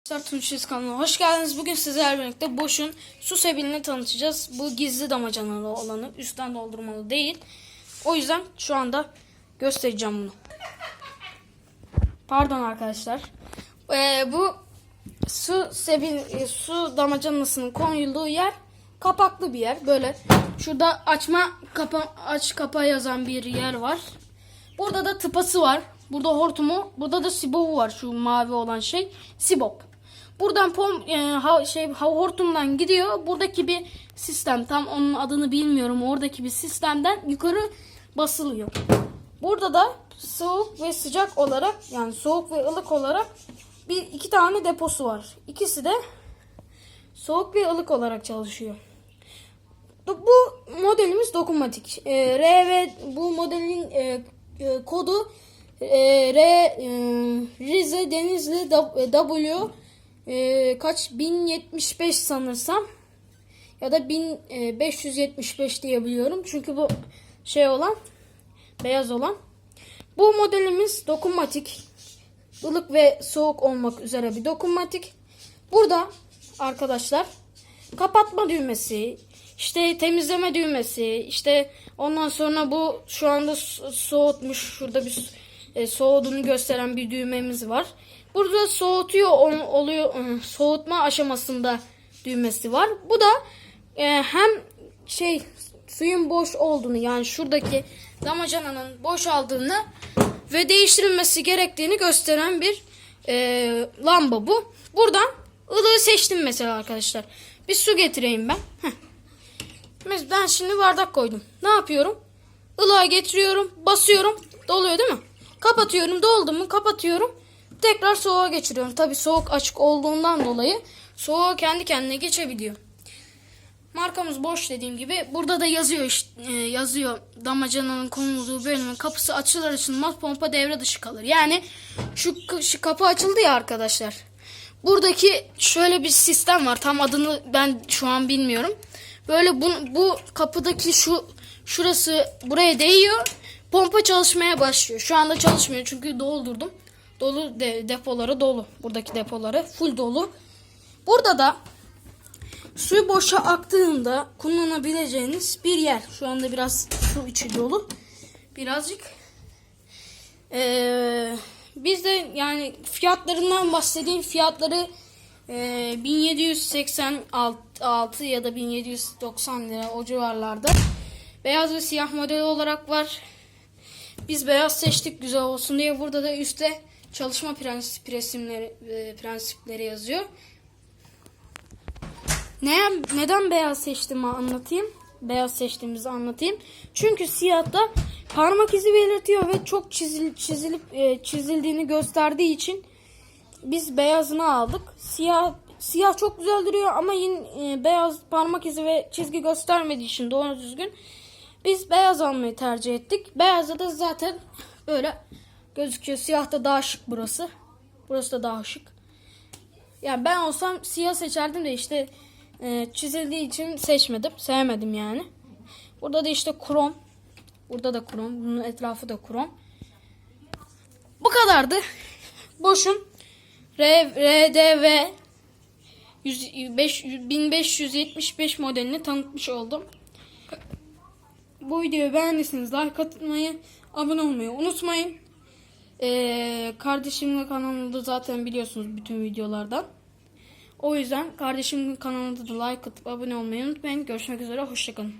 Arkadaşlar Tunçiz kanalına hoş geldiniz. Bugün sizlerle birlikte Boş'un su sebilini tanıtacağız. Bu gizli damacanalı olanı. Üstten doldurmalı değil. O yüzden şu anda göstereceğim bunu. Pardon arkadaşlar. Ee, bu su sebil e, su damacanasının konulduğu yer kapaklı bir yer. Böyle şurada açma kapa aç kapa yazan bir yer var. Burada da tıpası var. Burada hortumu, burada da sibobu var şu mavi olan şey. Sibop. Buradan pom e, ha, şey ha, hortumdan gidiyor. Buradaki bir sistem tam onun adını bilmiyorum. Oradaki bir sistemden yukarı basılıyor. Burada da soğuk ve sıcak olarak yani soğuk ve ılık olarak bir iki tane deposu var. İkisi de soğuk ve ılık olarak çalışıyor. Bu modelimiz dokunmatik. Ee, R ve bu modelin e, e, kodu e, R e, Rize Denizli W e, kaç 1075 sanırsam ya da 1575 diyebiliyorum. Çünkü bu şey olan beyaz olan. Bu modelimiz dokunmatik. ılık ve soğuk olmak üzere bir dokunmatik. Burada arkadaşlar kapatma düğmesi, işte temizleme düğmesi, işte ondan sonra bu şu anda so- soğutmuş şurada bir e, soğuduğunu gösteren bir düğmemiz var. Burada soğutuyor ol- oluyor soğutma aşamasında düğmesi var. Bu da e, hem şey suyun boş olduğunu yani şuradaki damacananın boşaldığını ve değiştirilmesi gerektiğini gösteren bir e, lamba bu. Buradan ılığı seçtim mesela arkadaşlar. Bir su getireyim ben. Heh. Ben şimdi bardak koydum. Ne yapıyorum? Ilığa getiriyorum, basıyorum, doluyor değil mi? Kapatıyorum, doldu mu kapatıyorum. Tekrar soğuğa geçiriyorum. Tabi soğuk açık olduğundan dolayı soğuğa kendi kendine geçebiliyor. Markamız boş dediğim gibi. Burada da yazıyor işte, yazıyor damacananın konulduğu bölümün kapısı açılır açılmaz pompa devre dışı kalır. Yani şu, şu kapı açıldı ya arkadaşlar. Buradaki şöyle bir sistem var. Tam adını ben şu an bilmiyorum. Böyle bu, bu kapıdaki şu şurası buraya değiyor. Pompa çalışmaya başlıyor. Şu anda çalışmıyor çünkü doldurdum. Dolu de, depoları dolu. Buradaki depoları full dolu. Burada da Suyu boşa aktığında kullanabileceğiniz bir yer. Şu anda biraz su içi dolu. Birazcık. Ee, biz de yani fiyatlarından bahsedeyim. Fiyatları e, 1786 ya da 1790 lira o civarlarda. Beyaz ve siyah modeli olarak var. Biz beyaz seçtik güzel olsun diye. Burada da üstte çalışma prensip resimleri e, prensipleri yazıyor. Ne, neden beyaz seçtiğimi anlatayım. Beyaz seçtiğimizi anlatayım. Çünkü siyahta parmak izi belirtiyor ve çok çizil, çizilip e, çizildiğini gösterdiği için biz beyazını aldık. Siyah siyah çok güzel duruyor ama yine e, beyaz parmak izi ve çizgi göstermediği için doğru düzgün biz beyaz almayı tercih ettik. Beyazda da zaten böyle gözüküyor. Siyah da daha şık burası. Burası da daha şık. Yani ben olsam siyah seçerdim de işte e, çizildiği için seçmedim. Sevmedim yani. Burada da işte krom. Burada da krom. Bunun etrafı da krom. Bu kadardı. Boşun R, RDV 100, 5, 1575 modelini tanıtmış oldum. Bu videoyu beğendiyseniz like atmayı, abone olmayı unutmayın. Ee, kardeşimin kanalında zaten biliyorsunuz bütün videolardan. O yüzden kardeşimin kanalında da like atıp abone olmayı unutmayın. Görüşmek üzere, hoşçakalın.